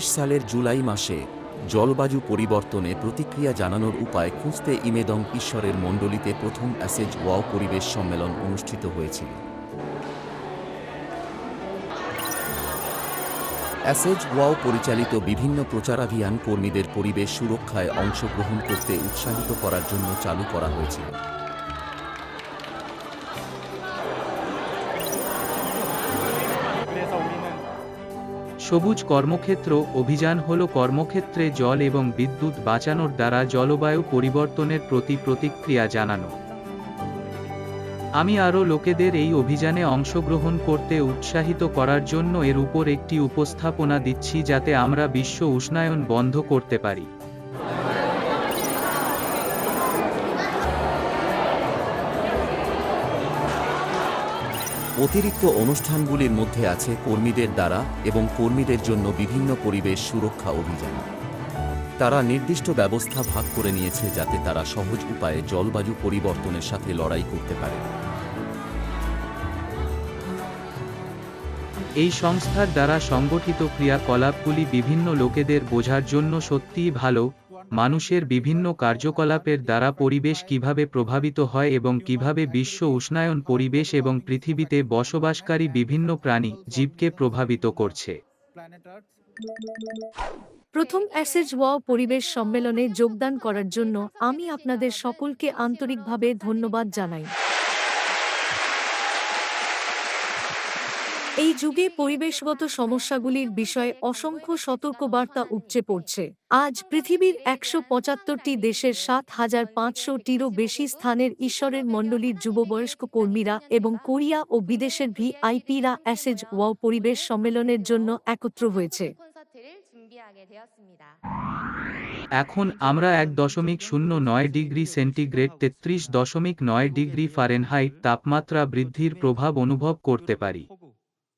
সালের জুলাই মাসে জলবায়ু পরিবর্তনে প্রতিক্রিয়া জানানোর উপায় খুঁজতে ইমেদং ঈশ্বরের মণ্ডলীতে প্রথম অ্যাসেজ ওয়াও পরিবেশ সম্মেলন অনুষ্ঠিত হয়েছিল। অ্যাসেজ ওয়াও পরিচালিত বিভিন্ন প্রচারাভিযান কর্মীদের পরিবেশ সুরক্ষায় অংশগ্রহণ করতে উৎসাহিত করার জন্য চালু করা হয়েছিল। সবুজ কর্মক্ষেত্র অভিযান হল কর্মক্ষেত্রে জল এবং বিদ্যুৎ বাঁচানোর দ্বারা জলবায়ু পরিবর্তনের প্রতি প্রতিক্রিয়া জানানো। আমি আরও লোকেদের এই অভিযানে অংশগ্রহণ করতে উৎসাহিত করার জন্য এর উপর একটি উপস্থাপনা দিচ্ছি যাতে আমরা বিশ্ব উষ্ণায়ন বন্ধ করতে পারি। অতিরিক্ত অনুষ্ঠানগুলির মধ্যে আছে কর্মীদের দ্বারা এবং কর্মীদের জন্য বিভিন্ন পরিবেশ সুরক্ষা অভিযান। তারা নির্দিষ্ট ব্যবস্থা ভাগ করে নিয়েছে যাতে তারা সহজ উপায়ে জলবায়ু পরিবর্তনের সাথে লড়াই করতে পারে। এই সংস্থার দ্বারা সংগঠিত ক্রিয়াকলাপগুলি বিভিন্ন লোকেদের বোঝার জন্য সত্যিই ভালো। মানুষের বিভিন্ন কার্যকলাপের দ্বারা পরিবেশ কীভাবে প্রভাবিত হয় এবং কীভাবে বিশ্ব উষ্ণায়ন পরিবেশ এবং পৃথিবীতে বসবাসকারী বিভিন্ন প্রাণী জীবকে প্রভাবিত করছে। প্রথম অ্যাসেজ ওয়া পরিবেশ সম্মেলনে যোগদান করার জন্য আমি আপনাদের সকলকে আন্তরিকভাবে ধন্যবাদ জানাই। এই যুগে পরিবেশগত সমস্যাগুলির বিষয়ে অসংখ্য সতর্কবার্তা উপচে পড়ছে। আজ পৃথিবীর একশো পঁচাত্তরটি দেশের সাত হাজার পাঁচশোটিরও বেশি স্থানের ঈশ্বরের মণ্ডলীর যুববয়স্ক কর্মীরা এবং কোরিয়া ও বিদেশের ভিআইপিরা অ্যাসেজ ওয়াও পরিবেশ সম্মেলনের জন্য একত্র হয়েছে। এখন আমরা এক দশমিক শূন্য নয় ডিগ্রি সেন্টিগ্রেড তেত্রিশ দশমিক নয় ডিগ্রি ফারেনহাইট তাপমাত্রা বৃদ্ধির প্রভাব অনুভব করতে পারি।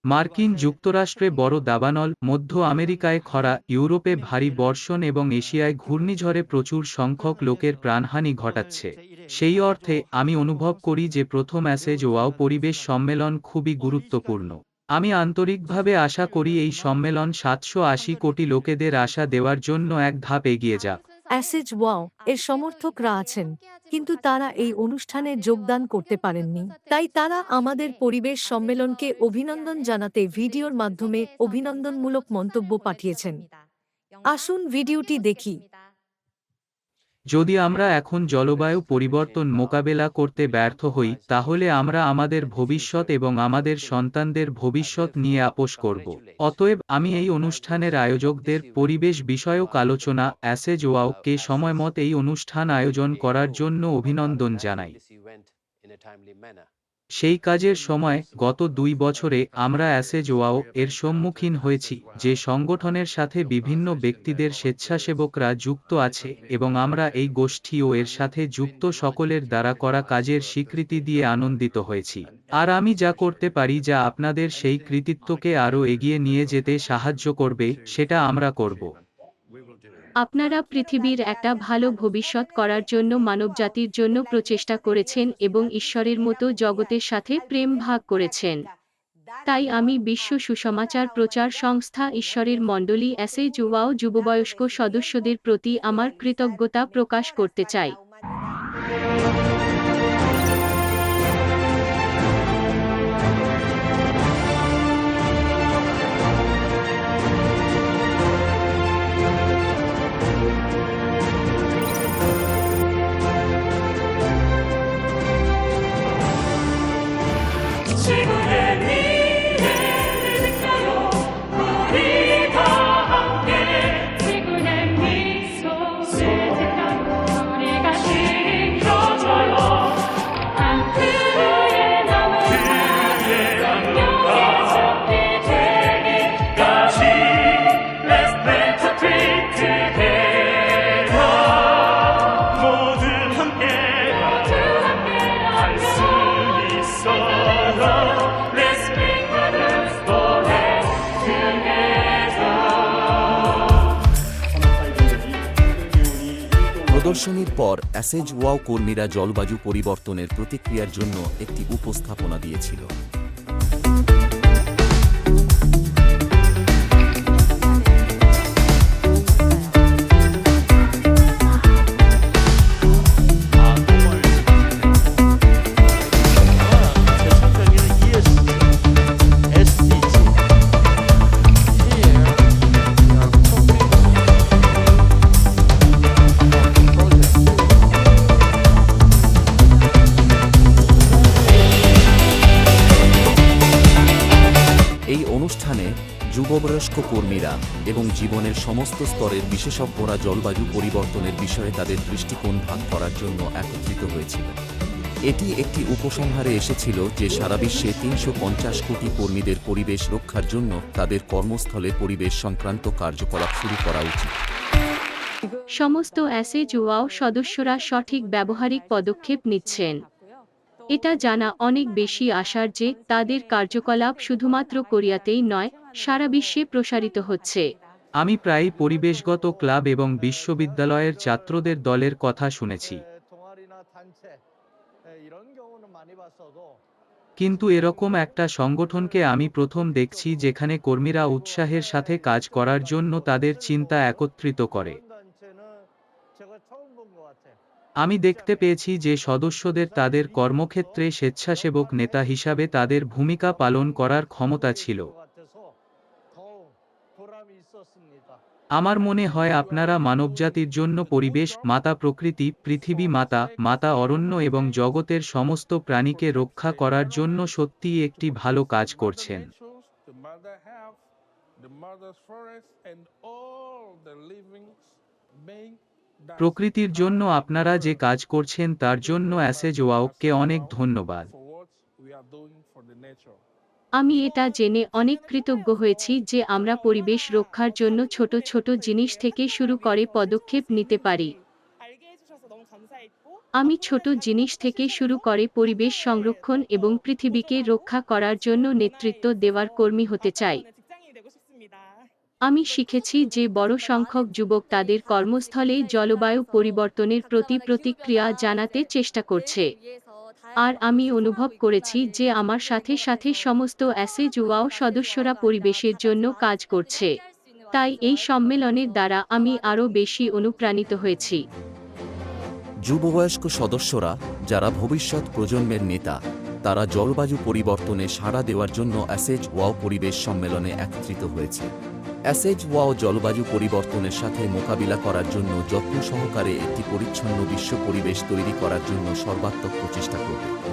মার্কিন যুক্তরাষ্ট্রে বড় দাবানল, মধ্য আমেরিকায় খরা, ইউরোপে ভারী বর্ষণ এবং এশিয়ায় ঘূর্ণিঝড়ে প্রচুর সংখ্যক লোকের প্রাণহানি ঘটাচ্ছে। সেই অর্থে আমি অনুভব করি যে প্রথম অ্যাসেজ ওয়াও পরিবেশ সম্মেলন খুবই গুরুত্বপূর্ণ। আমি আন্তরিকভাবে আশা করি এই সম্মেলন সাতশো আশি কোটি লোকেদের আশা দেওয়ার জন্য এক ধাপ এগিয়ে যাক। অ্যাসেজ ওয়াও এর সমর্থকরা আছেন, কিন্তু তারা এই অনুষ্ঠানে যোগদান করতে পারেননি। তাই তারা আমাদের পরিবেশ সম্মেলনকে অভিনন্দন জানাতে ভিডিওর মাধ্যমে অভিনন্দনমূলক মন্তব্য পাঠিয়েছেন। আসুন ভিডিওটি দেখি। যদি আমরা এখন জলবায়ু পরিবর্তন মোকাবেলা করতে ব্যর্থ হই, তাহলে আমরা আমাদের ভবিষ্যৎ এবং আমাদের সন্তানদের ভবিষ্যৎ নিয়ে আপোষ করব। অতএব, আমি এই অনুষ্ঠানের আয়োজকদের পরিবেশ বিষয়ক আলোচনা অ্যাসেজ ওয়াওকে সময় সময়মত এই অনুষ্ঠান আয়োজন করার জন্য অভিনন্দন জানাই। সেই কাজের সময় গত দুই বছরে আমরা অ্যাসেজ ওয়াও এর সম্মুখীন হয়েছি, যে সংগঠনের সাথে বিভিন্ন ব্যক্তিদের স্বেচ্ছাসেবকরা যুক্ত আছে এবং আমরা এই গোষ্ঠী ও এর সাথে যুক্ত সকলের দ্বারা করা কাজের স্বীকৃতি দিয়ে আনন্দিত হয়েছি। আর আমি যা করতে পারি যা আপনাদের সেই কৃতিত্বকে আরও এগিয়ে নিয়ে যেতে সাহায্য করবে, সেটা আমরা করব। আপনারা পৃথিবীর একটা ভালো ভবিষ্যৎ করার জন্য মানবজাতির জন্য প্রচেষ্টা করেছেন এবং ঈশ্বরের মতো জগতের সাথে প্রেম ভাগ করেছেন। তাই আমি বিশ্ব সুসমাচার প্রচার সংস্থা ঈশ্বরের মণ্ডলী এসে জুয়াও যুববয়স্ক সদস্যদের প্রতি আমার কৃতজ্ঞতা প্রকাশ করতে চাই। প্রদর্শনীর পর অ্যাসেজ ওয়াও কর্মীরা জলবায়ু পরিবর্তনের প্রতিক্রিয়ার জন্য একটি উপস্থাপনা দিয়েছিল। অনুষ্ঠানে যুববয়স্ক কর্মীরা এবং জীবনের সমস্ত স্তরের বিশেষজ্ঞরা জলবায়ু পরিবর্তনের বিষয়ে তাদের দৃষ্টিকোণ ভাগ করার জন্য একত্রিত হয়েছিল। এটি একটি উপসংহারে এসেছিল যে সারা বিশ্বে তিনশো পঞ্চাশ কোটি কর্মীদের পরিবেশ রক্ষার জন্য তাদের কর্মস্থলে পরিবেশ সংক্রান্ত কার্যকলাপ শুরু করা উচিত। সমস্ত অ্যাসেজ ওয়াও সদস্যরা সঠিক ব্যবহারিক পদক্ষেপ নিচ্ছেন। এটা জানা অনেক বেশি আশার যে তাদের কার্যকলাপ শুধুমাত্র কোরিয়াতেই নয়, সারা বিশ্বে প্রসারিত হচ্ছে। আমি প্রায়ই পরিবেশগত ক্লাব এবং বিশ্ববিদ্যালয়ের ছাত্রদের দলের কথা শুনেছি। কিন্তু এরকম একটা সংগঠনকে আমি প্রথম দেখছি যেখানে কর্মীরা উৎসাহের সাথে কাজ করার জন্য তাদের চিন্তা একত্রিত করে। আমি দেখতে পেয়েছি যে সদস্যদের তাদের কর্মক্ষেত্রে স্বেচ্ছাসেবক নেতা হিসাবে তাদের ভূমিকা পালন করার ক্ষমতা ছিল। আমার মনে হয় আপনারা মানবজাতির জন্য পরিবেশ, মাতা প্রকৃতি, পৃথিবী মাতা মাতা অরণ্য এবং জগতের সমস্ত প্রাণীকে রক্ষা করার জন্য সত্যিই একটি ভালো কাজ করছেন। প্রকৃতির জন্য আপনারা যে কাজ করছেন তার জন্য অ্যাসেজ ওয়াওককে অনেক ধন্যবাদ। আমি এটা জেনে অনেক কৃতজ্ঞ হয়েছি যে আমরা পরিবেশ রক্ষার জন্য ছোট ছোট জিনিস থেকে শুরু করে পদক্ষেপ নিতে পারি। আমি ছোট জিনিস থেকে শুরু করে পরিবেশ সংরক্ষণ এবং পৃথিবীকে রক্ষা করার জন্য নেতৃত্ব দেওয়ার কর্মী হতে চাই। আমি শিখেছি যে বড় সংখ্যক যুবক তাদের কর্মস্থলে জলবায়ু পরিবর্তনের প্রতি প্রতিক্রিয়া জানাতে চেষ্টা করছে। আর আমি অনুভব করেছি যে আমার সাথে সাথে সমস্ত অ্যাসেজ ওয়াও সদস্যরা পরিবেশের জন্য কাজ করছে। তাই এই সম্মেলনের দ্বারা আমি আরও বেশি অনুপ্রাণিত হয়েছি। যুববয়স্ক সদস্যরা, যারা ভবিষ্যৎ প্রজন্মের নেতা, তারা জলবায়ু পরিবর্তনে সাড়া দেওয়ার জন্য অ্যাসেজ ওয়াও পরিবেশ সম্মেলনে একত্রিত হয়েছে। অ্যাসেজ ওয়াও জলবায়ু পরিবর্তনের সাথে মোকাবিলা করার জন্য যত্ন সহকারে একটি পরিচ্ছন্ন বিশ্ব পরিবেশ তৈরি করার জন্য সর্বাত্মক প্রচেষ্টা করবে।